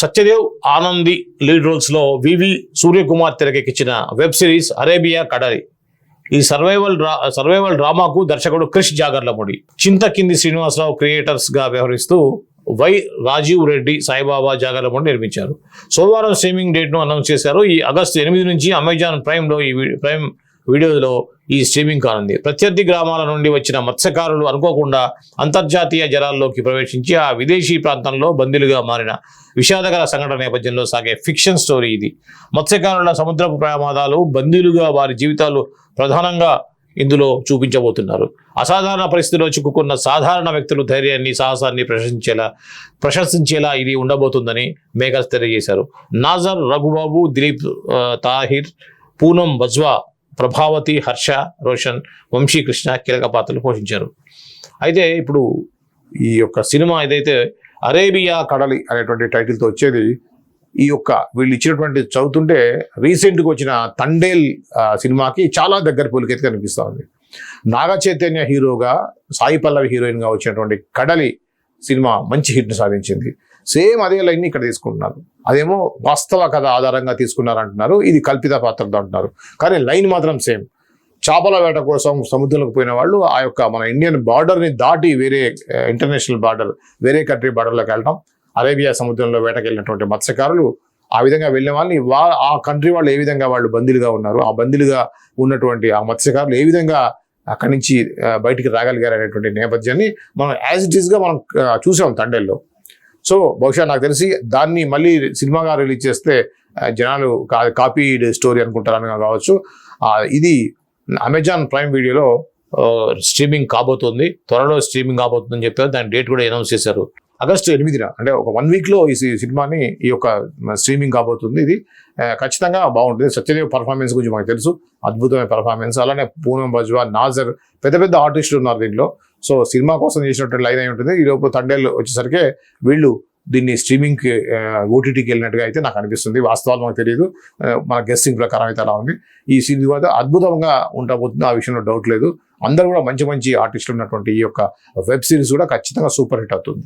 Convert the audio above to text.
Satyadev Anandi lead రోల్స్లో వివి సూర్యకుమార్ తెరకెక్కించిన web series Arabia కడరి. ఈ సర్వైవల్ డ్రా సర్వైవల్ డ్రామాకు దర్శకుడు క్రిష్ జాగర్లముడి. చింత కింది శ్రీనివాసరావు క్రియేటర్స్గా వ్యవహరిస్తూ వై రాజీవ్ రెడ్డి సాయిబాబా జాగర్లముడి నిర్మించారు. సోమవారం స్ట్రీమింగ్ డేట్ను అనౌన్స్ చేశారు. ఈ ఆగస్టు ఎనిమిది నుంచి అమెజాన్ ప్రైమ్లో ఈ ప్రైమ్ వీడియోలో ఈ స్ట్రీమింగ్ కానుంది ప్రత్యర్థి గ్రామాల నుండి వచ్చిన మత్స్యకారులు అనుకోకుండా అంతర్జాతీయ జలాల్లోకి ప్రవేశించి ఆ విదేశీ ప్రాంతంలో బందీలుగా మారిన విషాదకర సంఘటన నేపథ్యంలో సాగే ఫిక్షన్ స్టోరీ ఇది. మత్స్యకారుల సముద్రపు ప్రమాదాలు బందీలుగా వారి జీవితాలు ప్రధానంగా ఇందులో చూపించబోతున్నారు. అసాధారణ పరిస్థితిలో చిక్కుకున్న సాధారణ వ్యక్తులు ధైర్యాన్ని సాహసాన్ని ప్రశంసించేలా ప్రశంసించేలా ఇది ఉండబోతుందని మేకర్స్ తెలియజేశారు. నాజర్ రఘుబాబు దిలీప్ తాహిర్ పూనం బజ్వా ప్రభావతి హర్ష రోషన్ వంశీకృష్ణ కీలక పాత్రలు పోషించారు. అయితే ఇప్పుడు ఈ యొక్క సినిమా ఏదైతే అరేబియా కడలి అనేటువంటి టైటిల్తో వచ్చేది ఈ యొక్క వీళ్ళు ఇచ్చినటువంటి చదువుతుంటే రీసెంట్గా వచ్చిన తండేల్ సినిమాకి చాలా దగ్గర పోలికైతే కనిపిస్తూ ఉంది. నాగ చైతన్య హీరోగా సాయి పల్లవి హీరోయిన్గా వచ్చినటువంటి కడలి సినిమా మంచి హిట్ను సాధించింది. సేమ్ అదే లైన్ని ఇక్కడ తీసుకుంటున్నారు. అదేమో వాస్తవ కథ ఆధారంగా తీసుకున్నారు అంటున్నారు ఇది కల్పిత పాత్రతో అంటున్నారు. కానీ లైన్ మాత్రం సేమ్. చేపల వేట కోసం సముద్రంలోకి పోయిన వాళ్ళు ఆ యొక్క మన ఇండియన్ బార్డర్ని దాటి వేరే ఇంటర్నేషనల్ బార్డర్ వేరే కంట్రీ బార్డర్లోకి వెళ్ళడం అరేబియా సముద్రంలో వేటకి వెళ్ళినటువంటి మత్స్యకారులు ఆ విధంగా వెళ్ళిన వాళ్ళని వా ఆ కంట్రీ వాళ్ళు ఏ విధంగా వాళ్ళు బందీలుగా ఉన్నారు ఆ బందీలుగా ఉన్నటువంటి ఆ మత్స్యకారులు ఏ విధంగా అక్కడి నుంచి బయటికి రాగలిగారు అనేటువంటి నేపథ్యాన్ని మనం యాజ్ ఇట్ ఈస్గా మనం చూసాం తండేల్లో. సో బహుశా నాకు తెలిసి దాన్ని మళ్ళీ సినిమాగా రిలీజ్ చేస్తే జనాలు కా- కాపీడ్ స్టోరీ అనుకుంటారని కావచ్చు. ఇది అమెజాన్ ప్రైమ్ వీడియోలో స్ట్రీమింగ్ కాబోతుంది. త్వరలో స్ట్రీమింగ్ కాబోతుందని చెప్పారు. దాని డేట్ కూడా అనౌన్స్ చేశారు. ఆగస్టు ఎనిమిదిన అంటే ఒక వన్ వీక్లో ఈ సినిమాని ఈ యొక్క స్ట్రీమింగ్ కాబోతుంది ఇది. ఖచ్చితంగా బాగుంటుంది. సత్యదేవ్ పర్ఫార్మెన్స్ గురించి మనకు తెలుసు. అద్భుతమైన పర్ఫార్మెన్స్. అలానే పూనం బజ్వా నాజర్ పెద్ద పెద్ద ఆర్టిస్టులు ఉన్నారు దీంట్లో. సో సినిమా కోసం చేసినట్టు లైన్ అయి ఉంటుంది. ఈ లోపు తండేళ్ళు వచ్చేసరికి వీళ్ళు దీన్ని స్ట్రీమింగ్కి ఓటీటీకి వెళ్ళినట్టుగా అయితే నాకు అనిపిస్తుంది. వాస్తవాలు మనకు తెలియదు మన గెస్టింగ్ ప్రకారం అయితే అలా ఉంది. ఈ సినిమా అయితే అద్భుతంగా ఉండబోతుంది ఆ విషయంలో డౌట్ లేదు. అందరూ కూడా మంచి మంచి ఆర్టిస్టులు ఉన్నటువంటి ఈ యొక్క వెబ్ సిరీస్ కూడా ఖచ్చితంగా సూపర్ హిట్ అవుతుంది.